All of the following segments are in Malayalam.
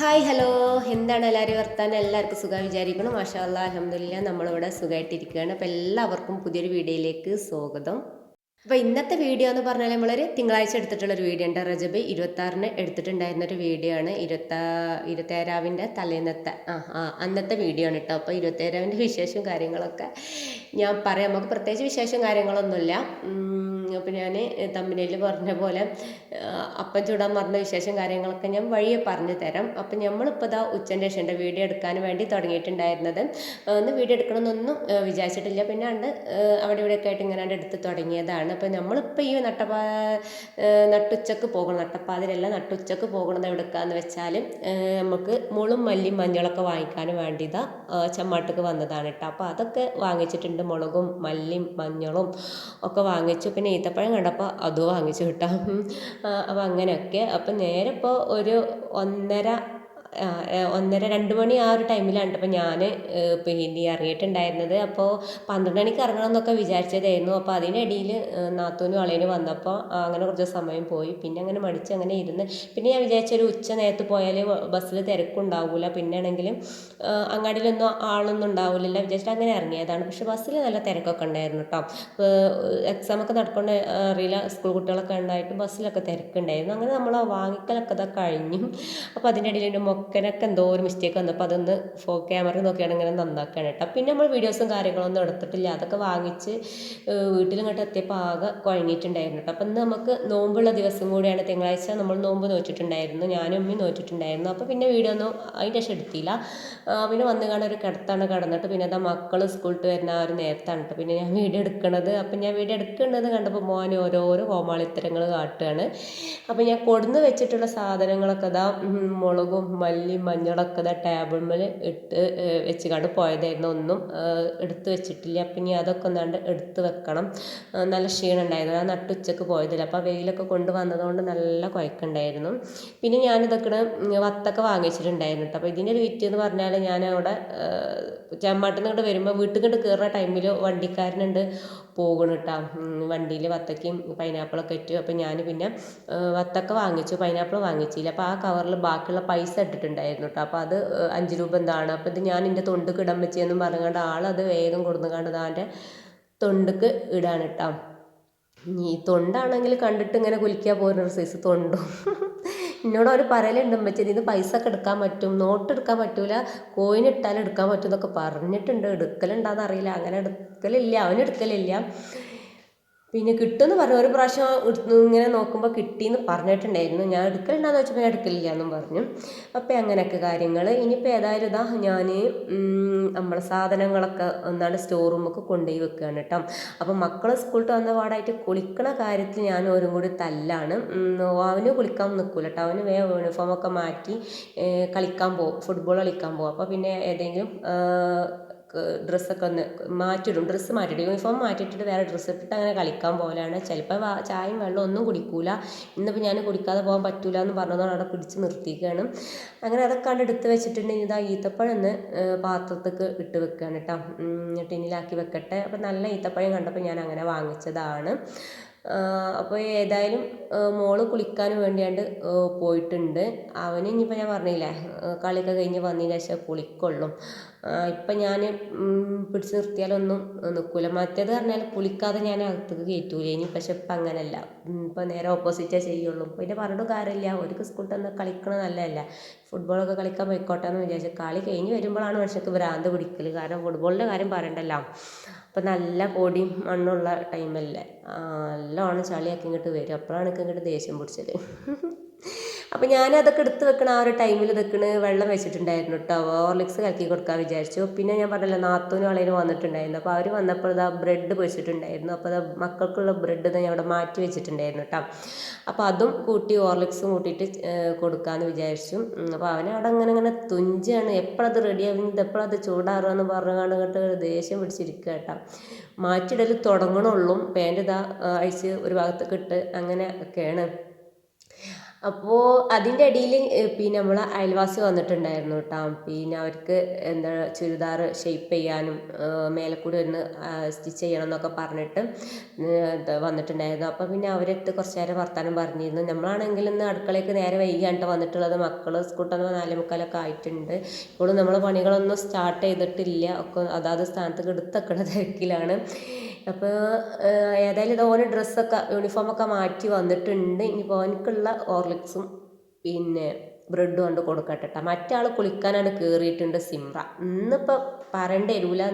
Hi hello. എന്താണ് എല്ലാവരും വർത്താനം? എല്ലാവർക്കും സുഖം വിചാരിക്കണം മാഷാല്ല അലഹമില്ല നമ്മളിവിടെ സുഖമായിട്ടിരിക്കുകയാണ്. അപ്പോൾ എല്ലാവർക്കും പുതിയൊരു വീഡിയോയിലേക്ക് സ്വാഗതം. അപ്പോൾ ഇന്നത്തെ വീഡിയോ എന്ന് പറഞ്ഞാൽ നമ്മളൊരു തിങ്കളാഴ്ച എടുത്തിട്ടുള്ള ഒരു വീഡിയോ ഉണ്ട്. റജബ് ഇരുപത്താറിന് എടുത്തിട്ടുണ്ടായിരുന്ന ഒരു വീഡിയോ ആണ്. ഇരുപത്താ ഇരുപത്തേരാവിന്റെ തലേന്നത്തെ ആ ആ അന്നത്തെ വീഡിയോ ആണ് കേട്ടോ. അപ്പോൾ ഇരുപത്തേരാവിന്റെ വിശേഷവും കാര്യങ്ങളൊക്കെ ഞാൻ പറയാം. നമുക്ക് പ്രത്യേകിച്ച് വിശേഷവും കാര്യങ്ങളൊന്നുമില്ല. അപ്പോൾ ഞാൻ തമ്മിലിൽ പറഞ്ഞ പോലെ അപ്പം ചൂടാൻ മറന്ന വിശേഷം കാര്യങ്ങളൊക്കെ ഞാൻ വഴിയെ പറഞ്ഞു തരാം. അപ്പം നമ്മളിപ്പോൾ ഇതാ ഉച്ചന്റെ ശേഷം വീഡിയോ എടുക്കാൻ വേണ്ടി തുടങ്ങിയിട്ടുണ്ടായിരുന്നത്. ഒന്ന് വീഡിയോ എടുക്കണമെന്നൊന്നും വിചാരിച്ചിട്ടില്ല. പിന്നെ ഉണ്ട് അവിടെ ഇവിടെയൊക്കെ ആയിട്ട് ഇങ്ങനെ എടുത്ത് തുടങ്ങിയതാണ്. അപ്പോൾ നമ്മളിപ്പോൾ ഈ നട്ടപ്പാ നട്ടുച്ചക്ക് പോകണം. നട്ടപ്പാതിരല്ല നട്ടുച്ചക്ക് പോകണത് എവിടെക്കാന്ന് വെച്ചാൽ നമുക്ക് മുളും മല്ലിയും മഞ്ഞളൊക്കെ വാങ്ങിക്കാൻ വേണ്ടിയതാ ചമ്മാട്ടക്ക് വന്നതാണ് കേട്ടോ അപ്പോൾ അതൊക്കെ വാങ്ങിച്ചിട്ടുണ്ട്. മുളകും മല്ലിയും മഞ്ഞളും ഒക്കെ വാങ്ങിച്ചു. പിന്നെ ഈത്തപ്പഴം കണ്ടപ്പോൾ അത് വാങ്ങിച്ചു കിട്ടാം. അപ്പം അങ്ങനെയൊക്കെ. അപ്പം നേരെ ഇപ്പോൾ ഒരു ഒന്നര ഒന്നര രണ്ട് മണി ആ ഒരു ടൈമിലാണ് അപ്പോൾ ഞാൻ പിന്നെ ഇറങ്ങിയിട്ടുണ്ടായിരുന്നത്. അപ്പോൾ പന്ത്രണ്ട് മണിക്ക് ഇറങ്ങണം എന്നൊക്കെ വിചാരിച്ചതായിരുന്നു. അപ്പോൾ അതിനിടയിൽ നാത്തൂനും അളേനും വന്നപ്പോൾ അങ്ങനെ കുറച്ച് സമയം പോയി. പിന്നെ അങ്ങനെ മടിച്ച് അങ്ങനെ ഇരുന്ന്. പിന്നെ ഞാൻ വിചാരിച്ചൊരു ഉച്ച നേരത്ത് പോയാൽ ബസ്സിൽ തിരക്കുണ്ടാവില്ല പിന്നെ ആണെങ്കിൽ അങ്ങാടിയിലൊന്നും ആളൊന്നും ഉണ്ടാവില്ല വിചാരിച്ചിട്ട് അങ്ങനെ ഇറങ്ങിയതാണ്. പക്ഷേ ബസ്സിൽ നല്ല തിരക്കൊക്കെ ഉണ്ടായിരുന്നു കേട്ടോ. എക്സാമൊക്കെ നടക്കൊണ്ട് അറിയില്ല സ്കൂൾ കുട്ടികളൊക്കെ ഉണ്ടായിട്ട് ബസ്സിലൊക്കെ തിരക്കുണ്ടായിരുന്നു. അങ്ങനെ നമ്മൾ വാങ്ങിക്കലൊക്കെ ഇതൊക്കെ കഴിഞ്ഞു. അപ്പോൾ അതിന്റെ ഇടയിൽ എന്റെ മൊക്കനൊക്കെ എന്തോ ഒരു മിസ്റ്റേക്ക് വന്നപ്പോൾ അതൊന്ന് ഫോ ക്യാമറ നോക്കിയാണ് ഇങ്ങനെ നന്നാക്കുകയാണ് കേട്ടോ. പിന്നെ നമ്മൾ വീഡിയോസും കാര്യങ്ങളൊന്നും എടുത്തിട്ടില്ല. അതൊക്കെ വാങ്ങിച്ച് വീട്ടിൽ ഇങ്ങോട്ട് എത്തിയപ്പോൾ ആകെ കുഴങ്ങിയിട്ടുണ്ടായിരുന്നു കേട്ടോ. അപ്പം ഇന്ന് നമുക്ക് നോമ്പുള്ള ദിവസം കൂടിയാണ്. തിങ്കളാഴ്ച നമ്മൾ നോമ്പ് നോച്ചിട്ടുണ്ടായിരുന്നു ഞാനും അമ്മയും നോച്ചിട്ടുണ്ടായിരുന്നു അപ്പോൾ പിന്നെ വീഡിയോ ഒന്നും അതിന്റെ ശേഷം എടുത്തില്ല. പിന്നെ വന്നു കാണാൻ ഒരു കിടത്താണ് കിടന്നിട്ട്. പിന്നെ അതാ മക്കൾ സ്കൂളിൽ വരുന്ന ആ ഒരു നേരത്താണ് കേട്ടോ. പിന്നെ ഞാൻ വീഡിയോ എടുക്കണത്. അപ്പം ഞാൻ വീഡിയോ എടുക്കേണ്ടത് കണ്ടപ്പോൾ മോൻ ഓരോരോ കോമാളിത്തരങ്ങൾ കാട്ടുകയാണ് അപ്പം ഞാൻ കൊടുന്ന് വെച്ചിട്ടുള്ള സാധനങ്ങളൊക്കെ അതാ മുളകും മല്ലി മഞ്ഞളൊക്കെ ഇതാ ടേബിൾമേൽ ഇട്ട് വെച്ച് കണ്ട് പോയതായിരുന്നു. ഒന്നും എടുത്ത് വെച്ചിട്ടില്ല. അപ്പം ഇനി അതൊക്കെ ഒന്നാണ്ട് എടുത്ത് വെക്കണം. നല്ല ക്ഷീണം ഉണ്ടായിരുന്നു ആ നട്ടുച്ചക്ക് പോയതില്ല. അപ്പോൾ വെയിലൊക്കെ കൊണ്ടുവന്നതുകൊണ്ട് നല്ല കുഴക്കുണ്ടായിരുന്നു. പിന്നെ ഞാനിതൊക്കെ വത്തൊക്കെ വാങ്ങിച്ചിട്ടുണ്ടായിരുന്നു കേട്ടോ അപ്പോൾ ഇതിന്റെ ഒരു വിറ്റ് എന്ന് പറഞ്ഞാൽ ഞാൻ അവിടെ ചെമ്മാട്ടിൽ നിന്ന് ഇങ്ങോട്ട് വരുമ്പോൾ വീട്ടിൽ നിന്ന് കയറുന്ന ടൈമിൽ വണ്ടിക്കാരനുണ്ട് പോകണം കേട്ടോ വണ്ടിയിൽ വത്തക്കയും പൈനാപ്പിളൊക്കെ ഇട്ടു. അപ്പോൾ ഞാൻ പിന്നെ വത്തക്ക വാങ്ങിച്ചു. പൈനാപ്പിൾ വാങ്ങിച്ചില്ല. അപ്പോൾ ആ കവറിൽ ബാക്കിയുള്ള പൈസ ഇട്ടിട്ടുണ്ടായിരുന്നു കേട്ടോ അപ്പോൾ അത് അഞ്ച് രൂപ എന്താണ്? അപ്പോൾ ഇത് ഞാൻ എന്റെ തൊണ്ടക്ക് ഇടാൻ വെച്ചെന്നും പറഞ്ഞുകൊണ്ട് അത് വേഗം കൊടുന്നുകൊണ്ട് അവന്റെ തൊണ്ടക്ക് ഇടാണ് കേട്ടോ ഈ തൊണ്ടാണെങ്കിൽ കണ്ടിട്ട് ഇങ്ങനെ കുലിക്കാൻ പോകുന്ന ഒരു സൈസ് തൊണ്ടും. എന്നോട് അവർ പറയലുണ്ട് വെച്ചാൽ ഇത് പൈസ ഒക്കെ എടുക്കാൻ പറ്റും നോട്ട് എടുക്കാൻ പറ്റൂല കോയിൻ ഇട്ടാൽ എടുക്കാൻ പറ്റും എന്നൊക്കെ പറഞ്ഞിട്ടുണ്ട്. എടുക്കലുണ്ടാന്ന് അറിയില്ല അങ്ങനെ എടുക്കലില്ല അവനെടുക്കലില്ല പിന്നെ കിട്ടുമെന്ന് പറഞ്ഞു ഒരു പ്രാവശ്യം ഇങ്ങനെ നോക്കുമ്പോൾ കിട്ടിയെന്ന് പറഞ്ഞിട്ടുണ്ടായിരുന്നു. ഞാൻ എടുക്കലുണ്ടാന്ന് വെച്ചപ്പോൾ ഞാൻ എടുക്കലില്ല എന്നും പറഞ്ഞു. അപ്പോൾ അങ്ങനെയൊക്കെ കാര്യങ്ങൾ ഇനിയിപ്പോൾ ഏതായാലും ഇതാ ഞാൻ നമ്മളെ സാധനങ്ങളൊക്കെ ഒന്നാണ് സ്റ്റോർ റൂമൊക്കെ കൊണ്ടുപോയി വെക്കുകയാണ് കേട്ടോ അപ്പോൾ മക്കൾ സ്കൂളിൽ വന്ന പാടായിട്ട് കുളിക്കണ കാര്യത്തിൽ ഞാൻ ഓരും കൂടി തല്ലാണ്. അവന് കുളിക്കാൻ നിൽക്കില്ല കേട്ടോ അവന് വേഗം യൂണിഫോമൊക്കെ മാറ്റി കളിക്കാൻ പോകും ഫുട്ബോൾ കളിക്കാൻ പോകും അപ്പോൾ പിന്നെ ഏതെങ്കിലും ഡ്രസ്സൊക്കെ ഒന്ന് മാറ്റിയിടും. ഡ്രസ്സ് മാറ്റിയിടും. യൂണിഫോം മാറ്റിയിട്ടിട്ട് വേറെ ഡ്രസ്സ് ഇട്ടിട്ട് അങ്ങനെ കളിക്കാൻ പോകലാണ് ചിലപ്പോൾ ചായയും വെള്ളം ഒന്നും കുടിക്കൂല. ഇന്നിപ്പോൾ ഞാൻ കുടിക്കാതെ പോകാൻ പറ്റൂല എന്ന് പറഞ്ഞതുകൊണ്ട് അവിടെ പിടിച്ച് നിർത്തിക്കുകയാണ് അങ്ങനെ അതൊക്കെ കണ്ട് എടുത്ത് വെച്ചിട്ടുണ്ടെങ്കിൽ ഇതാ ഈത്തപ്പഴം ഒന്ന് പാത്രത്തേക്ക് ഇട്ട് വെക്കുകയാണ് കേട്ടോ. ടിന്നിലാക്കി വെക്കട്ടെ. അപ്പോൾ നല്ല ഈത്തപ്പഴം കണ്ടപ്പോൾ ഞാൻ അങ്ങനെ വാങ്ങിച്ചതാണ്. അപ്പോൾ ഏതായാലും മോൾ കുളിക്കാൻ വേണ്ടിയാണ്ട് പോയിട്ടുണ്ട്. അവന് ഇനിയിപ്പോൾ ഞാൻ പറഞ്ഞില്ലേ കളിയൊക്കെ കഴിഞ്ഞ് വന്നതിന് ശേഷം കുളിക്കുള്ളൂ. ഇപ്പം ഞാൻ പിടിച്ച് നിർത്തിയാലൊന്നും നിൽക്കില്ല മറ്റേത് പറഞ്ഞാൽ കുളിക്കാതെ ഞാൻ അകത്തേക്ക് കയറ്റൂല. ഇനി പക്ഷെ ഇപ്പം അങ്ങനെയല്ല ഇപ്പം നേരെ ഓപ്പോസിറ്റേ ചെയ്യുള്ളൂ. പിന്നെ പറഞ്ഞിട്ട് കാര്യമില്ല. ഒരു സ്കൂളിൽ തന്നെ കളിക്കണത് നല്ലതല്ല. ഫുട്ബോളൊക്കെ കളിക്കാൻ പോയിക്കോട്ടെ എന്ന് വിചാരിച്ചു. കളി കഴിഞ്ഞ് വരുമ്പോഴാണ് മനുഷ്യർക്ക് ഭ്രാന്ത് പിടിക്കൽ കാരണം ഫുട്ബോളിന്റെ കാര്യം പറയണ്ടല്ലോ. അപ്പം നല്ല പൊടിയും മണ്ണുള്ള ടൈമല്ലേ നല്ലോണം ചളിയൊക്കെ ഇങ്ങോട്ട് വരും. അപ്പോഴാണ് എനിക്ക് ഇങ്ങോട്ട് ദേഷ്യം പിടിച്ചത് അപ്പം ഞാനതൊക്കെ എടുത്ത് വെക്കണ ആ ഒരു ടൈമിൽ വെക്കണ വെള്ളം വെച്ചിട്ടുണ്ടായിരുന്നു കേട്ടോ ഹോർലിക്സ് കലക്കി കൊടുക്കാൻ വിചാരിച്ചു. പിന്നെ ഞാൻ പറഞ്ഞല്ലോ നാത്തൂനും അളയിനും വന്നിട്ടുണ്ടായിരുന്നു. അപ്പോൾ അവർ വന്നപ്പോൾ ഇതാ ബ്രെഡ് പൊരിച്ചിട്ടുണ്ടായിരുന്നു. അപ്പോൾ അത് മക്കൾക്കുള്ള ബ്രെഡ് ഞാൻ അവിടെ മാറ്റി വെച്ചിട്ടുണ്ടായിരുന്നു കേട്ടോ അപ്പോൾ അതും കൂട്ടി ഹോർലിക്സും കൂട്ടിയിട്ട് കൊടുക്കാമെന്ന് വിചാരിച്ചു. അപ്പോൾ അവനവിടെ അങ്ങനെ അങ്ങനെ തുഞ്ചാണ്. എപ്പോഴത് റെഡിയാവും ഇത് എപ്പോഴത് ചൂടാറുകയെന്ന് പറഞ്ഞുകൊണ്ട് കേട്ടോ ദേഷ്യം പിടിച്ചിരിക്കുക കേട്ടോ മാറ്റിയിടൽ തുടങ്ങണുള്ളൂ. പാന്റ് ഇതാ അഴിച്ച് ഒരു ഭാഗത്തേക്ക് ഇട്ട് അങ്ങനെ ഒക്കെയാണ്. അപ്പോൾ അതിന്റെ ഇടയിൽ പിന്നെ നമ്മളെ അയൽവാസി വന്നിട്ടുണ്ടായിരുന്നു കേട്ടോ പിന്നെ അവർക്ക് എന്താ ചുരിദാർ ഷെയ്പ്പ് ചെയ്യാനും മേലെക്കൂടി ഒന്ന് സ്റ്റിച്ച് ചെയ്യണം എന്നൊക്കെ പറഞ്ഞിട്ട് വന്നിട്ടുണ്ടായിരുന്നു. അപ്പോൾ പിന്നെ അവരെടുത്ത് കുറച്ച് നേരം വർത്താനം പറഞ്ഞിരുന്നു. നമ്മളാണെങ്കിൽ ഇന്ന് അടുക്കളയ്ക്ക് നേരെ വൈകിയാണ് വന്നിട്ടുള്ളത്. മക്കൾ സ്കൂട്ടർ നാലേ മുക്കാലൊക്കെ ആയിട്ടുണ്ട്. ഇപ്പോഴും നമ്മൾ പണികളൊന്നും സ്റ്റാർട്ട് ചെയ്തിട്ടില്ല. ഒക്കെ അതാത് സ്ഥാനത്ത് എടുത്തക്കണ തിരക്കിലാണ്. അപ്പോൾ ഏതായാലും ഇത് ഓന് ഡ്രസ്സൊക്കെ യൂണിഫോമൊക്കെ മാറ്റി വന്നിട്ടുണ്ട്. ഇനിയിപ്പോൾ ഓനിക്കുള്ള ഓർലിക്സും പിന്നെ ബ്രെഡ് കൊണ്ട് കൊടുക്കട്ടെ കേട്ടോ മറ്റാൾ കുളിക്കാനാണ് കയറിയിട്ടുണ്ട് സിമ്ര ഇന്നിപ്പോൾ പറയേണ്ട വരില്ല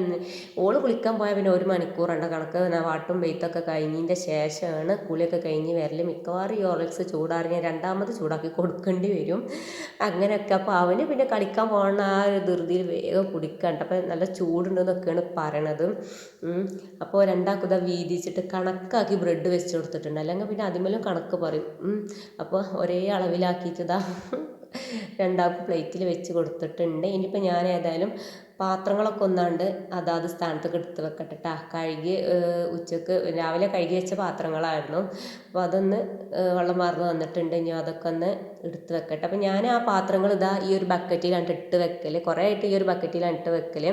ഓൾ കുളിക്കാൻ പോയാൽ പിന്നെ ഒരു മണിക്കൂറുണ്ട് കണക്ക് വാട്ടും വെയ്ത്തൊക്കെ കഴിഞ്ഞതിന്റെ ശേഷമാണ് കുളിയൊക്കെ കഴിഞ്ഞ് വരൽ മിക്കവാറും ഈ ഓറക്സ് ചൂടാറിഞ്ഞാൽ രണ്ടാമത് ചൂടാക്കി കൊടുക്കേണ്ടി വരും. അങ്ങനെയൊക്കെ. അപ്പോൾ അവന് പിന്നെ കളിക്കാൻ പോകുന്ന ആ ഒരു ധൃതിയിൽ വേഗം കുടിക്കണ്ട. അപ്പോൾ നല്ല ചൂടുണ്ടെന്നൊക്കെയാണ് പറയണത്. അപ്പോൾ രണ്ടാക്കുത വീതിച്ചിട്ട് കണക്കാക്കി ബ്രെഡ് വെച്ച് കൊടുത്തിട്ടുണ്ട്. അല്ലെങ്കിൽ പിന്നെ അതിമേലും കണക്ക് പറയും. അപ്പോൾ ഒരേ അളവിലാക്കിയിട്ട് ഇതാ രണ്ടാൾക്ക് പ്ലേറ്റിൽ വെച്ച് കൊടുത്തിട്ടുണ്ട്. ഇനിയിപ്പോൾ ഞാൻ ഏതായാലും പാത്രങ്ങളൊക്കെ ഒന്നാണ്ട് അതാത് സ്ഥാനത്തേക്ക് എടുത്ത് വെക്കട്ടെ കേട്ടോ കഴുകി ഉച്ചയ്ക്ക് രാവിലെ കഴുകി വെച്ച പാത്രങ്ങളായിരുന്നു. അപ്പോൾ അതൊന്ന് വെള്ളം മാർന്ന് വന്നിട്ടുണ്ട്. ഇനി അതൊക്കെ ഒന്ന് എടുത്ത് വെക്കട്ടെ. അപ്പോൾ ഞാൻ ആ പാത്രങ്ങൾ ഇതാ ഈ ഒരു ബക്കറ്റിലാണ് ഇട്ട് വെക്കൽ കുറേ ആയിട്ട് ഈ ഒരു ബക്കറ്റിലാണ് ഇട്ട് വെക്കൽ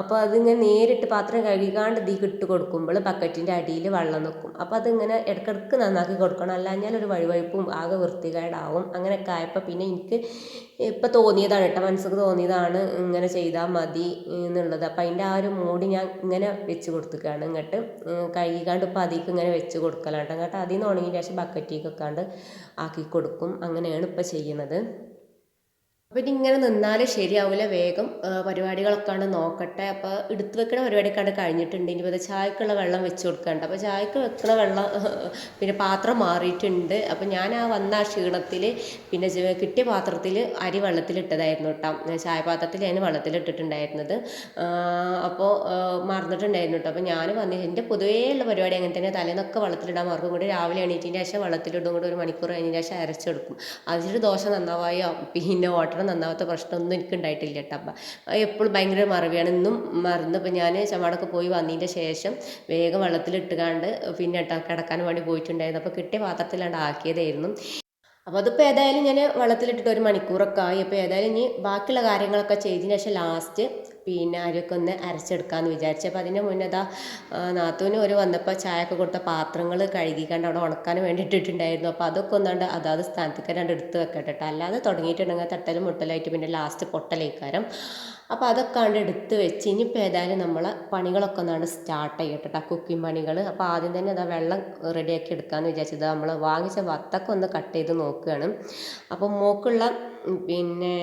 അപ്പോൾ അതിങ്ങനെ നേരിട്ട് പാത്രം കഴുകാണ്ട് ഇതിൽ ഇട്ട് കൊടുക്കുമ്പോൾ ബക്കറ്റിന്റെ അടിയിൽ വെള്ളം നിൽക്കും അപ്പോൾ അതിങ്ങനെ ഇടയ്ക്കിടയ്ക്ക് നന്നാക്കി കൊടുക്കണം. അല്ലാഞ്ഞാൽ ഒരു വഴുവഴുപ്പും ആകെ വൃത്തികേടാവും. അങ്ങനെയൊക്കെ ആയപ്പോൾ പിന്നെ എനിക്ക് ഇപ്പം തോന്നിയതാണ് കേട്ടോ. മനസ്സിൽ തോന്നിയതാണ് ഇങ്ങനെ ചെയ്താൽ മതി എന്നുള്ളത്. അപ്പം അതിന്റെ ആ ഒരു മൂടി ഞാൻ ഇങ്ങനെ വെച്ച് കൊടുത്തുകയാണ് ഇങ്ങോട്ട് കഴുകിക്കാണ്ട് ഇപ്പം അതിലേക്ക് ഇങ്ങനെ വെച്ച് കൊടുക്കലാണ് കേട്ടോ. അതിൽ നിന്ന് ഉണങ്ങിയ ശേഷം ബക്കറ്റിലേക്കൊക്കെ ആക്കി കൊടുക്കും. അങ്ങനെയാണ് ഇപ്പം ചെയ്യുന്നത്. അപ്പോൾ ഇനി ഇങ്ങനെ നിന്നാൽ ശരിയാവില്ല വേഗം പരിപാടികളൊക്കെ ആണ് നോക്കട്ടെ. അപ്പോൾ എടുത്ത് വെക്കുന്ന പരിപാടിയൊക്കെ കഴിഞ്ഞിട്ടുണ്ട്. ഇനി ഇപ്പോൾ ചായക്കുള്ള വെള്ളം വെച്ച് കൊടുക്കണ്ട. അപ്പോൾ ചായക്ക് വെക്കുന്ന വെള്ളം പിന്നെ പാത്രം മാറിയിട്ടുണ്ട്. അപ്പോൾ ഞാൻ ആ വന്ന ആ ക്ഷീണത്തിൽ പിന്നെ കിട്ടിയ പാത്രത്തിൽ അരി വെള്ളത്തിലിട്ടതായിരുന്നു കേട്ടോ ചായ പാത്രത്തിൽ ഞാൻ വെള്ളത്തിലിട്ടിട്ടുണ്ടായിരുന്നത്. അപ്പോൾ മറന്നിട്ടുണ്ടായിരുന്നു കേട്ടോ അപ്പോൾ ഞാൻ വന്ന് എന്റെ പൊതുവേ ഉള്ള പരിപാടി അങ്ങനെ തന്നെ. തലേന്നൊക്കെ വെള്ളത്തിലിടാൻ മറക്കും. കൂടി രാവിലെ എണീറ്റിന്റെ ശേഷം വെള്ളത്തിലിടും. കൂടി ഒരു മണിക്കൂർ കഴിഞ്ഞതിന് ശേഷം അരച്ചെടുക്കും അതിൽ ദോശ നന്നാവായോ? പിന്നെ ഓട്ട മാത്രം നന്നാവാത്ത പ്രശ്നമൊന്നും എനിക്ക് ഉണ്ടായിട്ടില്ല കേട്ടപ്പ എപ്പോഴും ഭയങ്കര മറവിയാണ്. ഇന്നും മറന്ന് ഇപ്പം ഞാൻ ചവാടൊക്കെ പോയി വന്നതിന്റെ ശേഷം വേഗം വെള്ളത്തിലിട്ടുകാണ്ട് പിന്നെ കിടക്കാൻ വേണ്ടി പോയിട്ടുണ്ടായിരുന്നു. അപ്പോൾ കിട്ടിയ പാത്രത്തിലാണ്ട് ആക്കിയതായിരുന്നു. അപ്പോൾ അതിപ്പോൾ ഏതായാലും ഞാൻ വെള്ളത്തിലിട്ടിട്ട് ഒരു മണിക്കൂറൊക്കെ ആയി. അപ്പോൾ ഏതായാലും ഇനി ബാക്കിയുള്ള കാര്യങ്ങളൊക്കെ ചെയ്തതിന് ശേഷം ലാസ്റ്റ് പിന്നെ അരിയൊക്കെ ഒന്ന് അരച്ചെടുക്കാമെന്ന് വിചാരിച്ചു. അപ്പോൾ അതിന്റെ മുന്നേ അതാ നാത്തൂന് ഒരു വന്നപ്പോൾ ചായയൊക്കെ കൊടുത്ത പാത്രങ്ങൾ കഴുകിക്കണ്ട് അവിടെ ഉണക്കാൻ വേണ്ടിയിട്ടിട്ടുണ്ടായിരുന്നു. അപ്പോൾ അതൊക്കെ ഒന്നാണ്ട് അതാത് സ്ഥാനത്തേക്ക് രണ്ട് എടുത്ത് വെക്കട്ടെ അല്ലാതെ തുടങ്ങിയിട്ടുണ്ടെങ്കിൽ തട്ടലും മുട്ടലായിട്ട് പിന്നെ ലാസ്റ്റ് പൊട്ടലേക്കാരം. അപ്പോൾ അതൊക്കെ കണ്ട് എടുത്ത് വെച്ച് ഇനിയിപ്പോൾ ഏതായാലും നമ്മൾ പണികളൊക്കെ ഒന്നാണ് സ്റ്റാർട്ട് ചെയ്യട്ടെ കുക്കിംഗ് പണികൾ അപ്പോൾ ആദ്യം തന്നെ അതാ വെള്ളം റെഡിയാക്കി എടുക്കാമെന്ന് വിചാരിച്ചത് നമ്മൾ വാങ്ങിച്ച വത്തൊക്കെ ഒന്ന് കട്ട് ചെയ്ത് നോക്കുകയാണ് അപ്പോൾ മോക്കുള്ള പിന്നെ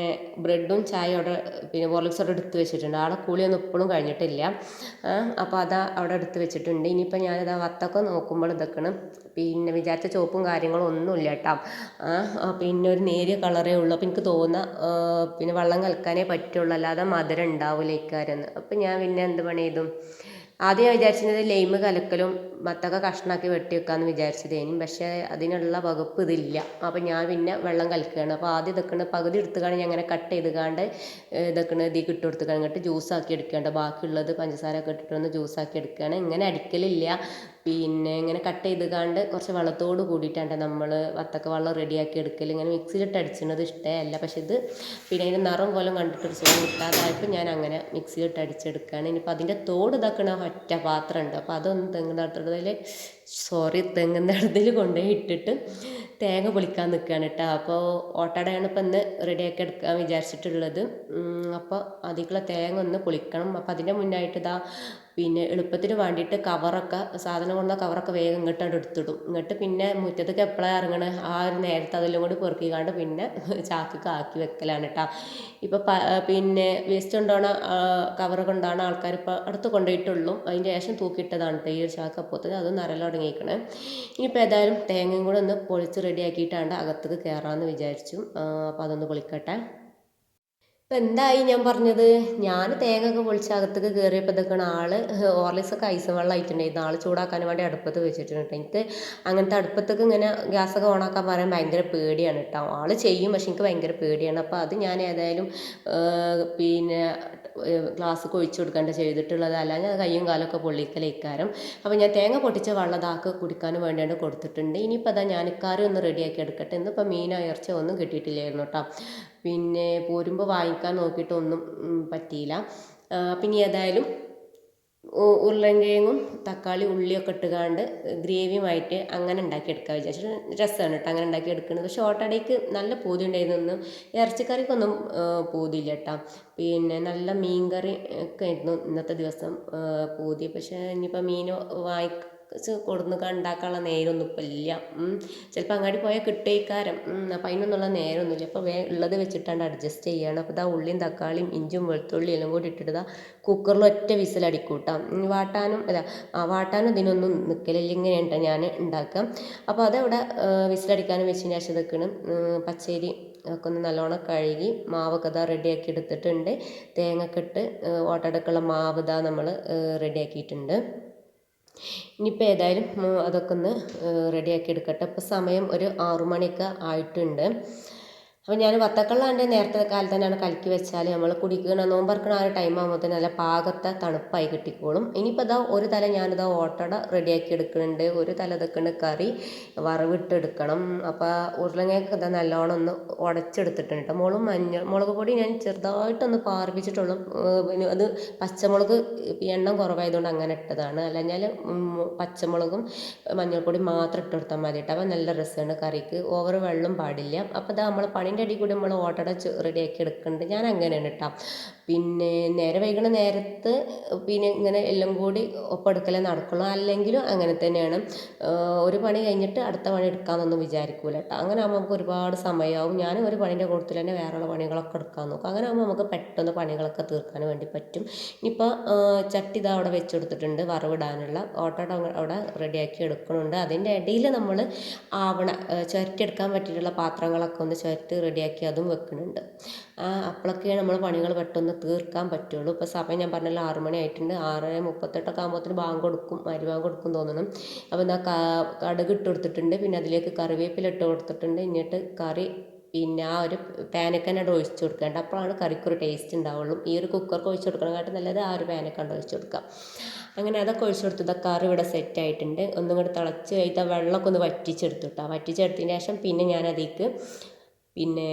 ബ്രെഡും ചായയും അവിടെ പിന്നെ ഹോർലിക്സ് അവിടെ എടുത്ത് വെച്ചിട്ടുണ്ട്. ആളെ കുളിയൊന്നും ഇപ്പോഴും കഴിഞ്ഞിട്ടില്ല. അപ്പോൾ അതാ അവിടെ എടുത്ത് വെച്ചിട്ടുണ്ട്. ഇനിയിപ്പോൾ ഞാനിതാ വത്തൊക്കെ നോക്കുമ്പോൾ ഇതൊക്കെയാണ്. പിന്നെ വിചാരിച്ച ചുവപ്പും കാര്യങ്ങളും ഒന്നുമില്ല കേട്ടോ. പിന്നെ ഒരു നേരിയ കളറേ ഉള്ളൂ. അപ്പോൾ എനിക്ക് തോന്നുന്ന പിന്നെ വെള്ളം കലക്കാനേ പറ്റുള്ളൂ. അല്ലാതെ മധുരം ഉണ്ടാവില്ല ഇക്കാരെന്ന് അപ്പോൾ ഞാൻ പിന്നെ എന്ത് പണി ചെയ്തു? ആദ്യം വിചാരിച്ചിരുന്നത് ലൈമ് കലക്കലും മത്തൊക്കെ കഷ്ണാക്കി വെട്ടി വെക്കാമെന്ന് വിചാരിച്ചതേനും പക്ഷേ അതിനുള്ള വകുപ്പ് ഇതില്ല. അപ്പോൾ ഞാൻ പിന്നെ വെള്ളം കലക്കുകയാണ്. അപ്പോൾ ആദ്യം ഇതൊക്കെ പകുതി എടുത്തുകാണ് ഞാൻ അങ്ങനെ കട്ട് ചെയ്തുകാണ്ട് ഇതൊക്കെ ഇതിൽ ഇട്ട് കൊടുത്ത് കഴിഞ്ഞിട്ട് ജ്യൂസാക്കി എടുക്കേണ്ട ബാക്കിയുള്ളത് പഞ്ചസാര ഒക്കെ ഇട്ടിട്ടൊന്ന് ജ്യൂസാക്കി എടുക്കുകയാണ്. ഇങ്ങനെ അടിക്കലില്ല. പിന്നെ ഇങ്ങനെ കട്ട് ചെയ്ത് കാണ്ട് കുറച്ച് വെള്ളത്തോട് കൂടിയിട്ടാണ് നമ്മൾ വത്തക്ക വെള്ളം റെഡിയാക്കി എടുക്കൽ ഇങ്ങനെ മിക്സിയിലിട്ട് അടിച്ചത് ഇഷ്ടമല്ല. പക്ഷെ ഇത് പിന്നെ അതിന്റെ നിറം പോലും കണ്ടിട്ടൊരു സുഖം കിട്ടാതായപ്പോൾ ഞാൻ അങ്ങനെ മിക്സിയിലിട്ട് അടിച്ചെടുക്കുകയാണ് ഇനിയിപ്പോൾ അതിന്റെ തോട് ഇതാക്കണ ഒറ്റ പാത്രം ഉണ്ട്. അപ്പോൾ അതൊന്ന് തെങ്ങുന്നടത്തിൽ സോറി തെങ്ങുന്നടത്തിൽ കൊണ്ടുപോയി ഇട്ടിട്ട് തേങ്ങ പൊളിക്കാൻ നിൽക്കുകയാണ് കേട്ടോ അപ്പോൾ ഓട്ടടയാണ് ഇപ്പം ഇന്ന് റെഡിയാക്കി എടുക്കാൻ വിചാരിച്ചിട്ടുള്ളത്. അപ്പോൾ അതിലേക്കുള്ള തേങ്ങ ഒന്ന് പൊളിക്കണം. അപ്പോൾ അതിന്റെ മുന്നായിട്ട് ഇതാ പിന്നെ എളുപ്പത്തിന് വേണ്ടിയിട്ട് കവറൊക്കെ സാധനം കൊണ്ട കവറൊക്കെ വേഗം ഇങ്ങോട്ടാണ്ട് എടുത്തിടും. ഇങ്ങോട്ട് പിന്നെ മുറ്റത്തേക്ക് എപ്പോഴാണ് ഇറങ്ങണത് ആ ഒരു നേരത്തെ അതെല്ലാം കൂടി പെറുക്കിക്കാണ്ട് പിന്നെ ചാക്കൊക്കെ ആക്കി വെക്കലാണ് കേട്ടോ ഇപ്പോൾ പിന്നെ വേസ്റ്റ് കൊണ്ടുപോകണ കവർ കൊണ്ടാണ് ആൾക്കാർ ഇപ്പോൾ അടുത്ത് കൊണ്ടുപോയിട്ടുള്ളൂ. അതിന്റെ ശേഷം തൂക്കിയിട്ടതാണ് ഈ ഒരു ചാക്ക് അപ്പോഴത്തേന് അത് നരല തുടങ്ങിയിരിക്കണേ ഇനിയിപ്പോൾ ഏതായാലും തേങ്ങയും കൂടെ ഒന്ന് പൊളിച്ച് റെഡിയാക്കിയിട്ടാണ് അകത്തേക്ക് കയറാമെന്ന് വിചാരിച്ചു. അപ്പോൾ അതൊന്ന് പൊളിക്കട്ടെ. ഇപ്പം എന്തായി ഞാൻ പറഞ്ഞത്? ഞാൻ തേങ്ങ ഒക്കെ പൊളിച്ച് അകത്തേക്ക് കയറിയപ്പോൾ ആൾ ഒക്കെ ഐസ് വെള്ളം ആയിട്ടുണ്ടായിരുന്നു ആൾ ചൂടാക്കാൻ വേണ്ടി അടുപ്പത്ത് വെച്ചിട്ടുണ്ട് എനിക്ക് അങ്ങനത്തെ അടുപ്പത്തേക്ക് ഇങ്ങനെ ഗ്യാസ് ഗ്യാസൊക്കെ ഓണാക്കാൻ പറയാൻ ഭയങ്കര പേടിയാണ് കേട്ടോ. ആൾ ചെയ്യും പക്ഷെ എനിക്ക് ഭയങ്കര പേടിയാണ്. അപ്പോൾ അത് ഞാൻ ഏതായാലും പിന്നെ ഗ്ലാസ് കൊഴിച്ചു കൊടുക്കേണ്ട ചെയ്തിട്ടുള്ളത് അല്ല ഞാൻ കയ്യും കാലൊക്കെ പൊള്ളിക്കലേക്കാരം അപ്പോൾ ഞാൻ തേങ്ങ പൊട്ടിച്ച വെള്ളം ദാക്ക് കുടിക്കാനും വേണ്ടിയാണ് കൊടുത്തിട്ടുണ്ട്. ഇനിയിപ്പോൾ അതാ കറി ഒന്ന് റെഡിയാക്കി എടുക്കട്ടെ. ഇന്നിപ്പോൾ മീൻ അയർച്ച ഒന്നും കിട്ടിയിട്ടില്ലായിരുന്നു കേട്ടോ. പിന്നെ പോരുമ്പോൾ വാങ്ങിക്കാൻ നോക്കിയിട്ടൊന്നും പറ്റിയില്ല. പിന്നെ ഏതായാലും ഉ- ഉരുളൻകിഴങ്ങും തക്കാളി ഉള്ളിയൊക്കെ ഇട്ടുകാണ്ട് ഗ്രേവിയുമായിട്ട് അങ്ങനെ ഉണ്ടാക്കിയെടുക്കാൻ വിചാരിച്ചു രസമാണ് കേട്ടോ അങ്ങനെ ഉണ്ടാക്കി എടുക്കുന്നത് പക്ഷേ ഓട്ടടയ്ക്ക് നല്ല പൂതി ഉണ്ടായിരുന്നു ഇറച്ചിക്കറിക്കൊന്നും പൂതിയില്ല കേട്ടോ. പിന്നെ നല്ല മീൻകറി ഒക്കെ ആയിരുന്നു ഇന്നത്തെ ദിവസം പൂതി. പക്ഷേ ഇനിയിപ്പോൾ മീൻ വാങ്ങിച്ച് കൊടുന്ന് കണ്ടാക്കാനുള്ള നേരമൊന്നും ഇപ്പം ഇല്ല. ചിലപ്പോൾ അങ്ങാടി പോയാൽ കിട്ടേക്കാരം അപ്പം അതിനൊന്നുള്ള നേരമൊന്നുമില്ല അപ്പോൾ വേ ഉള്ളത് വെച്ചിട്ടാണ് അഡ്ജസ്റ്റ് ചെയ്യുകയാണ് അപ്പോൾ ഇതാ ഉള്ളിയും തക്കാളിയും ഇഞ്ചും വെളുത്തുള്ളിയും എല്ലാം കൂടി ഇട്ടിട്ട് കുക്കറിൽ ഒറ്റ വിസിലടിക്കൂട്ടാം. കേട്ടോ വാട്ടാനും അല്ല വാട്ടാനും ഇതിനൊന്നും നിൽക്കലില്ല ഇങ്ങനെയാണ് ഞാൻ ഉണ്ടാക്കുക. അപ്പോൾ അതവിടെ വിസിലടിക്കാനും വെച്ചതിന് ശേഷം ഇതൊക്കെയാണ് പച്ചരി ഒക്കെ ഒന്ന് നല്ലോണം കഴുകി മാവൊക്കെ ഇതാ റെഡിയാക്കി എടുത്തിട്ടുണ്ട്. തേങ്ങയൊക്കെ ഇട്ട് ഓട്ടടക്കുള്ള മാവ് ഇതാ നമ്മൾ റെഡിയാക്കിയിട്ടുണ്ട് ഇനിയിപ്പോൾ ഏതായാലും അതൊക്കെ ഒന്ന് റെഡിയാക്കി എടുക്കട്ടെ. ഇപ്പോൾ സമയം ഒരു ആറു മണിയൊക്കെ ആയിട്ടുണ്ട്. അപ്പോൾ ഞാൻ വത്തക്കള്ളാണ്ട് നേരത്തെ കാലത്ത് തന്നെയാണ് കലക്കി വെച്ചാൽ നമ്മൾ കുടിക്കണ നോമ്പറക്കണ ആ ഒരു ടൈം ആകുമ്പോൾ നല്ല പാകത്തെ തണുപ്പായി കിട്ടിക്കോളും. ഇനിയിപ്പോൾ ഇതാ ഒരു തല ഞാനിതാ ഓട്ടട റെഡിയാക്കി എടുക്കുന്നുണ്ട് ഒരു തല ഇതൊക്കെ കറി വറവിട്ടെടുക്കണം. അപ്പോൾ ഉരുളങ്ങയൊക്കെ ഇതാ നല്ലോണം ഒന്ന് ഉടച്ചെടുത്തിട്ടുണ്ട് മുളക് മഞ്ഞൾ മുളക് പൊടി ഞാൻ ചെറുതായിട്ടൊന്ന് പാർപ്പിച്ചിട്ടുള്ളൂ. അത് പച്ചമുളക് എണ്ണം കുറവായതുകൊണ്ട് അങ്ങനെ ഇട്ടതാണ്. അല്ലഞ്ഞാൽ പച്ചമുളകും മഞ്ഞൾപ്പൊടി മാത്രം ഇട്ട് കൊടുത്താൽ മതി കേട്ടോ അപ്പോൾ നല്ല രസമാണ് കറിക്ക്. ഓവർ വെള്ളം പാടില്ല. അപ്പോൾ ഇതാ നമ്മൾ പണിന്റെ അടി കൂടി നമ്മൾ ഓട്ടട റെഡിയാക്കി എടുക്കുന്നുണ്ട്. ഞാൻ അങ്ങനെയാണ് കേട്ടോ പിന്നെ നേരെ വൈകുന്ന നേരത്ത് പിന്നെ ഇങ്ങനെ എല്ലാം കൂടി ഒപ്പെടുക്കലേ നടക്കുള്ളൂ. അല്ലെങ്കിലും അങ്ങനെ തന്നെയാണ്. ഒരു പണി കഴിഞ്ഞിട്ട് അടുത്ത പണി എടുക്കാമെന്നൊന്നും വിചാരിക്കൂല കേട്ടോ അങ്ങനെ ആകുമ്പോൾ നമുക്ക് ഒരുപാട് സമയമാവും ഞാൻ ഒരു പണീന്റെ കൂട്ടത്തിൽ തന്നെ വേറെയുള്ള പണികളൊക്കെ എടുക്കാൻ നോക്കും. അങ്ങനെ ആകുമ്പോൾ നമുക്ക് പെട്ടെന്ന് പണികളൊക്കെ തീർക്കാൻ വേണ്ടി പറ്റും. ഇനിയിപ്പോൾ ചട്ടി ഇതാ അവിടെ വെച്ചെടുത്തിട്ടുണ്ട് വറവിടാനുള്ള ഓട്ടോട അവിടെ റെഡിയാക്കി എടുക്കുന്നുണ്ട്. അതിന്റെ ഇടയിൽ നമ്മൾ ആവണ ചുരട്ടിയെടുക്കാൻ പറ്റിയിട്ടുള്ള പാത്രങ്ങളൊക്കെ ഒന്ന് ചുരട്ടി റെഡിയാക്കി അതും വെക്കുന്നുണ്ട് അപ്പോഴൊക്കെയാണ് നമ്മൾ പണികൾ പെട്ടെന്ന് തീർക്കാൻ പറ്റുള്ളൂ. ഇപ്പോൾ സമയം ഞാൻ പറഞ്ഞല്ലോ ആറ് മണി ആയിട്ടുണ്ട്. ആറ് മുപ്പത്തെട്ടൊക്കെ ആകുമ്പോഴത്തേന് ബാങ്ക് കൊടുക്കും അരി ബാങ്ക് കൊടുക്കും തോന്നണം. അപ്പോൾ എന്താ കടുക് ഇട്ട് കൊടുത്തിട്ടുണ്ട്. പിന്നെ അതിലേക്ക് കറിവേപ്പില ഇട്ട് കൊടുത്തിട്ടുണ്ട്. എന്നിട്ട് കറി പിന്നെ ആ ഒരു പാനൊക്കെ തന്നെ ഒഴിച്ച് കൊടുക്കേണ്ട. അപ്പോഴാണ് കറിക്കൊരു ടേസ്റ്റ് ഉണ്ടാവുള്ളൂ. ഈ ഒരു കുക്കർക്ക് ഒഴിച്ച് കൊടുക്കണക്കാട്ടും നല്ലത് ആ ഒരു പാനൊക്കെ ഒഴിച്ചു കൊടുക്കാം. അങ്ങനെ അതൊക്കെ ഒഴിച്ച് കൊടുത്തത് കറി ഇവിടെ സെറ്റ് ആയിട്ടുണ്ട്. ഒന്നും കൂടെ തിളച്ച് കഴിഞ്ഞാൽ വെള്ളമൊക്കെ ഒന്ന് വറ്റിച്ചെടുത്തു കേട്ടോ വറ്റിച്ചെടുത്തതിന് ശേഷം പിന്നെ ഞാൻ അതിലേക്ക് പിന്നെ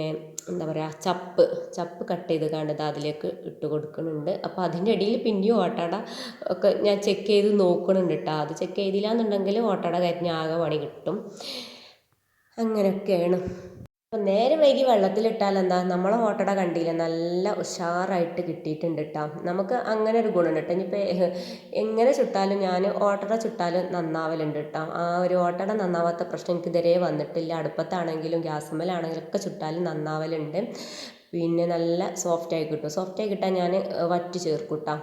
എന്താ പറയുക ചപ്പ് ചപ്പ് കട്ട് ചെയ്ത് കണ്ടത് അതിലേക്ക് ഇട്ട് കൊടുക്കുന്നുണ്ട്. അപ്പോൾ അതിന്റെ ഇടയിൽ പിന്നെയും ഓട്ടട ഒക്കെ ഞാൻ ചെക്ക് ചെയ്ത് നോക്കുന്നുണ്ട് കേട്ടോ അത് ചെക്ക് ചെയ്തില്ല എന്നുണ്ടെങ്കിൽ ഓട്ടട കരിഞ്ഞ് ആകെ പണി കിട്ടും. അങ്ങനെയൊക്കെയാണ്. അപ്പം നേരെ വൈകി വെള്ളത്തിലിട്ടാൽ എന്താ നമ്മളെ ഓട്ടട കണ്ടില്ല? നല്ല ഉഷാറായിട്ട് കിട്ടിയിട്ടുണ്ട് കേട്ടോ നമുക്ക് അങ്ങനെ ഒരു ഗുണം കേട്ടോ ഇനിയിപ്പോൾ എങ്ങനെ ചുട്ടാലും ഞാൻ ഓട്ടട ചുട്ടാലും നന്നാവലുണ്ട് കേട്ടോ ആ ഒരു ഓട്ടട നന്നാവാത്ത പ്രശ്നം എനിക്ക് ഇതുവരെ വന്നിട്ടില്ല. അടുപ്പത്താണെങ്കിലും ഗ്യാസുമ്മലാണെങ്കിലും ഒക്കെ ചുട്ടാലും നന്നാവലുണ്ട്. പിന്നെ നല്ല സോഫ്റ്റായി കിട്ടും. സോഫ്റ്റായി കിട്ടാൻ ഞാൻ വറ്റി ചേർക്കും കേട്ടോ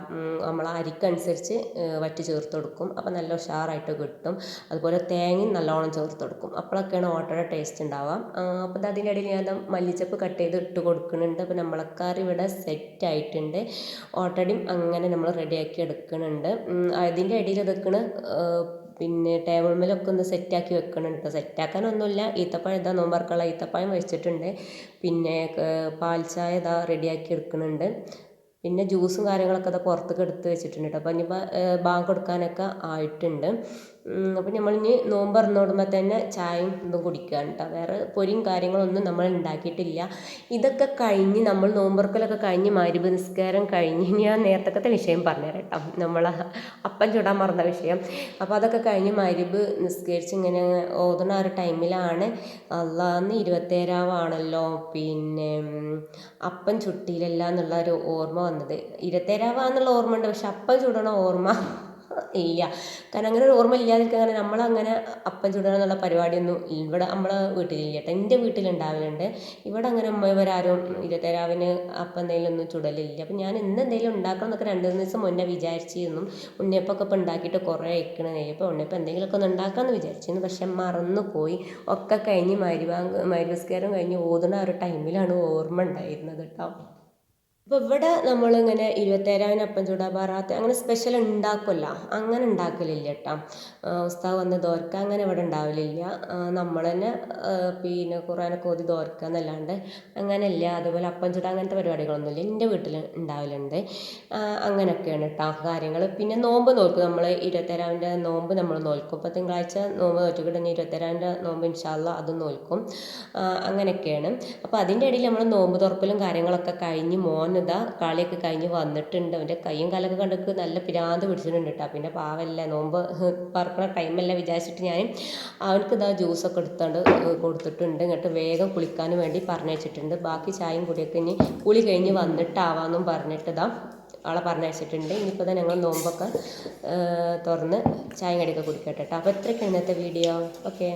നമ്മൾ അരിക്കനുസരിച്ച് വറ്റി ചേർത്ത് കൊടുക്കും. അപ്പോൾ നല്ല ഉഷാറായിട്ട് കിട്ടും. അതുപോലെ തേങ്ങയും നല്ലോണം ചേർത്ത് കൊടുക്കും. അപ്പോഴൊക്കെയാണ് ഓട്ടയുടെ ടേസ്റ്റ് ഉണ്ടാവുക അപ്പോൾ അതിന്റെ ഇടയിൽ ഞാൻ മല്ലിച്ചപ്പ് കട്ട് ചെയ്ത് ഇട്ട് കൊടുക്കുന്നുണ്ട് അപ്പോൾ നമ്മളക്കാർ ഇവിടെ സെറ്റ് ആയിട്ടുണ്ട്. ഓട്ടടിയും അങ്ങനെ നമ്മൾ റെഡിയാക്കി എടുക്കുന്നുണ്ട് അതിന്റെ ഇടയിൽ ഇതൊക്കെയാണ് പിന്നെ ടേബിൾ മേലൊക്കെ ഒന്ന് സെറ്റാക്കി വെക്കണം കേട്ടോ സെറ്റാക്കാനൊന്നുമില്ല ഈത്തപ്പഴം ഇതാ നോമ്പറക്കുള്ള ഈത്തപ്പഴം വെച്ചിട്ടുണ്ട് പിന്നെ പാൽ ചായ ഇതാ റെഡിയാക്കി എടുക്കുന്നുണ്ട് പിന്നെ ജ്യൂസും കാര്യങ്ങളൊക്കെ ഇതാ പുറത്തേക്ക് എടുത്ത് വെച്ചിട്ടുണ്ട് കേട്ടോ അപ്പോൾ ഇനിയിപ്പോൾ ബാങ്ക് കൊടുക്കാനൊക്കെ ആയിട്ടുണ്ട്. അപ്പോൾ ഇനി നോമ്പ് തുടങ്ങുമ്പോൾ തന്നെ ചായയും ഇതും കുടിക്കുകയാണ് കേട്ടോ വേറെ പൊരിയും കാര്യങ്ങളൊന്നും നമ്മൾ ഉണ്ടാക്കിയിട്ടില്ല. ഇതൊക്കെ കഴിഞ്ഞ് നമ്മൾ നോമ്പുറക്കലൊക്കെ കഴിഞ്ഞ് മരുഭ നിസ്കാരം കഴിഞ്ഞ് ഞാൻ നേരത്തെ വിഷയം പറഞ്ഞുതരാം കേട്ടോ നമ്മൾ അപ്പം ചുടാൻ മറന്ന വിഷയം. അപ്പോൾ അതൊക്കെ കഴിഞ്ഞ് മരുഭ് നിസ്കരിച്ച് ഇങ്ങനെ ഓതുന്ന ആ ഒരു ടൈമിലാണ് അള്ളാന്ന് ഇരുപത്തേരാവാണല്ലോ പിന്നെ അപ്പം ചുട്ടിയിലല്ല എന്നുള്ള ഒരു ഓർമ്മ വന്നത്. ഇരുപത്തേരാവാന്നുള്ള ഓർമ്മ ഉണ്ട് പക്ഷെ അപ്പം ചുടണ ഓർമ്മ ഇല്ല. കാരണം അങ്ങനെ ഒരു ഓർമ്മ ഇല്ലാതിരിക്കാൻ കാരണം നമ്മളങ്ങനെ അപ്പം ചുടണം എന്നുള്ള പരിപാടിയൊന്നും ഇവിടെ നമ്മളെ വീട്ടിലില്ല കേട്ടോ. എന്റെ വീട്ടിലുണ്ടാവലുണ്ട്. ഇവിടെ അങ്ങനെ അമ്മയവരാരും ഇരുപത്തേരാവിന് അപ്പം എന്തെങ്കിലും ഒന്നും ചുടലില്ല. അപ്പം ഞാൻ ഇന്ന് എന്തെങ്കിലും ഉണ്ടാക്കണം എന്നൊക്കെ രണ്ട് മൂന്ന് ദിവസം മുന്നേ വിചാരിച്ചിരുന്നു. ഉണ്ണിയപ്പൊക്കെ ഇപ്പം ഉണ്ടാക്കിയിട്ട് കുറേ അയക്കണേ. ഇപ്പം ഉണ്ണിയപ്പം എന്തെങ്കിലുമൊക്കെ ഒന്ന് ഉണ്ടാക്കാമെന്ന് വിചാരിച്ചിരുന്നു. പക്ഷെ മറന്നു പോയി. ഒക്കെ കഴിഞ്ഞ് മരുവാ മരുവസ്കാരം കഴിഞ്ഞ് ഓതുന്ന ആ ഒരു ടൈമിലാണ് ഓർമ്മ ഉണ്ടായിരുന്നത് കേട്ടോ. അപ്പോൾ ഇവിടെ നമ്മളിങ്ങനെ ഇരുപത്തേഴായിരം അപ്പം ചൂടാ ബറാത്ത് അങ്ങനെ സ്പെഷ്യൽ ഉണ്ടാക്കുമല്ല അങ്ങനെ ഉണ്ടാക്കലില്ല കേട്ടോ. ഉസ്താവ് വന്ന് ദോർക്ക അങ്ങനെ ഇവിടെ ഉണ്ടാവലില്ല. നമ്മൾ തന്നെ പിന്നെ ഖുറാനൊക്കെ ഓതി ദോർക്ക എന്നല്ലാണ്ട് അങ്ങനെയല്ല. അതുപോലെ അപ്പം ചൂടാ അങ്ങനത്തെ പരിപാടികളൊന്നുമില്ല. എന്റെ വീട്ടിൽ ഉണ്ടാവലുണ്ട്. അങ്ങനെയൊക്കെയാണ് കേട്ടോ കാര്യങ്ങൾ പിന്നെ നോമ്പ് നോക്കും നമ്മൾ ഇരുപത്തേഴാവിന്റെ നോമ്പ് നമ്മൾ നോൽക്കും. ഇപ്പോൾ തിങ്കളാഴ്ച നോമ്പ് നോറ്റിക്കിട്ടുന്ന ഇരുപത്തേഴാവിന്റെ നോമ്പ് ഇൻഷാല്ല അത് നോൽക്കും. അങ്ങനെയൊക്കെയാണ്. അപ്പോൾ അതിന്റെ ഇടയിൽ നമ്മൾ നോമ്പ് തുറക്കലും കാര്യങ്ങളൊക്കെ കഴിഞ്ഞ് മോനിതാ കളിയൊക്കെ കഴിഞ്ഞ് വന്നിട്ടുണ്ട്. അവന്റെ കൈയും കാലൊക്കെ കണ്ടിട്ട് നല്ല പിരാന്ത് പിടിച്ചിട്ടുണ്ട് കേട്ടോ പിന്നെ പാവല്ല നോമ്പ് പറക്കണ ടൈമല്ല വിചാരിച്ചിട്ട് ഞാൻ അവനക്ക് ഇതാ ജ്യൂസൊക്കെ എടുത്തോണ്ട് കൊടുത്തിട്ടുണ്ട്. എന്നിട്ട് വേഗം കുളിക്കാനും വേണ്ടി പറഞ്ഞയച്ചിട്ടുണ്ട് ബാക്കി ചായയും കൂടിയൊക്കെ ഇനി കുളി കഴിഞ്ഞ് വന്നിട്ടാവാമെന്നും പറഞ്ഞിട്ട് ഇതാ ആളെ പറഞ്ഞയച്ചിട്ടുണ്ട് ഇനിയിപ്പോൾ തന്നെ ഞങ്ങൾ നോമ്പൊക്കെ തുറന്ന് ചായയും കടിയൊക്കെ കുടിക്കട്ടെ കേട്ടോ അപ്പോൾ ഇത്രയൊക്കെയാണ് ഇന്നത്തെ വീഡിയോ. ഓക്കെ.